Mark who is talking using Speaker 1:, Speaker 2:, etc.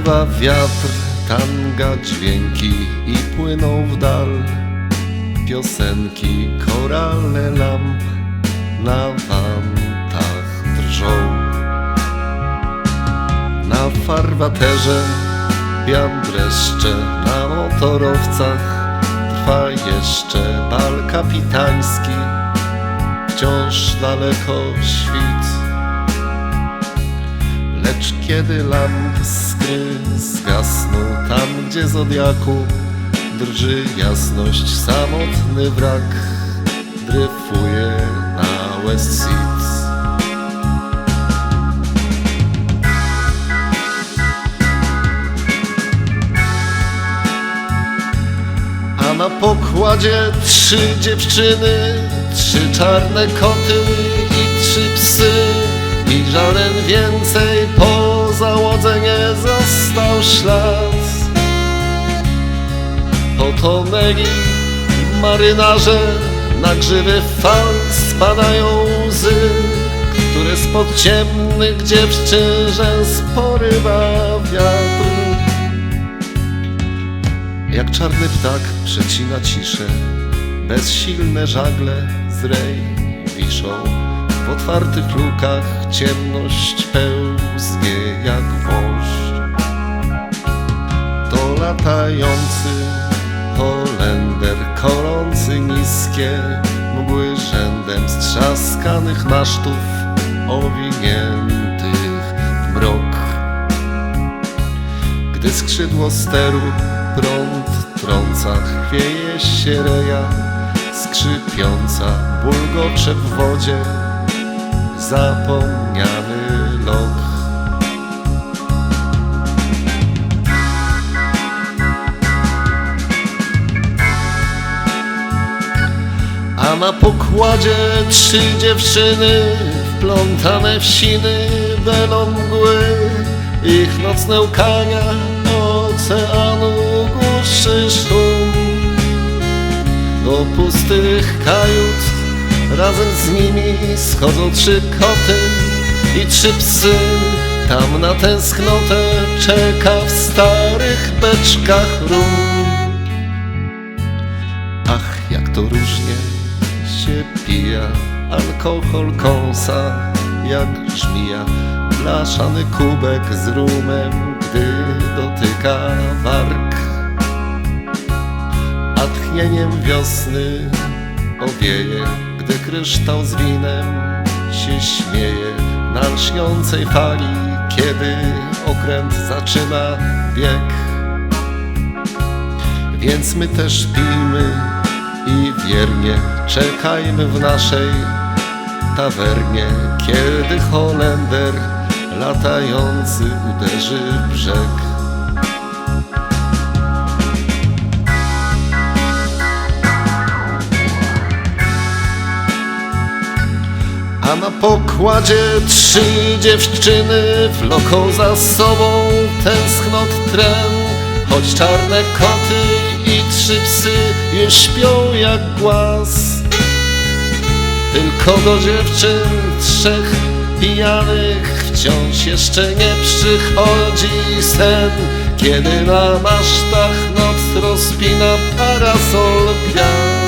Speaker 1: Śpiewa wiatr, tanga dźwięki i płyną w dal. Piosenki, koralne lamp na wantach drżą. Na farwaterze biam dreszcze, na motorowcach Trwa jeszcze bal kapitański, wciąż daleko świt Lecz kiedy lampskry zgasną tam, gdzie zodiaku drży jasność, samotny wrak dryfuje na West Seas. A na pokładzie trzy dziewczyny, trzy czarne koty i trzy psy. I żaden więcej po załodze nie został ślad. Potonęli marynarze, na grzywy fal spadają łzy, które spod ciemnych dziewczyn rzęs porywa wiatr. Jak czarny ptak przecina ciszę, bezsilne żagle z rej wiszą. W otwartych lukach ciemność pełznie jak wąż. To latający Holender, kolący niskie mgły rzędem strzaskanych masztów owiniętych w mrok. Gdy skrzydło steru prąd trąca, chwieje się reja skrzypiąca, bulgocze w wodzie zapomniany lok. A na pokładzie trzy dziewczyny wplątane w siny belą mgły Ich nocne łkania oceanu głuszy szum Do pustych kajut razem z nimi schodzą trzy koty i trzy psy. Tam na tęsknotę czeka w starych beczkach rum Ach, jak to różnie się pija Alkohol kąsa jak żmija Blaszany kubek z rumem, gdy dotyka warg. A tchnieniem wiosny owieje Gdy kryształ z winem się śmieje Na lśniącej fali, kiedy okręt zaczyna bieg więc my też pijmy i wiernie czekajmy w naszej tawernie, kiedy Holender latający uderzy w brzeg. A na pokładzie trzy dziewczyny wloką za sobą tęsknot tren. Choć czarne koty i trzy psy już śpią jak głaz. Tylko do dziewczyn trzech pijanych wciąż jeszcze nie przychodzi sen. Kiedy na masztach noc rozpina parasol gwiazd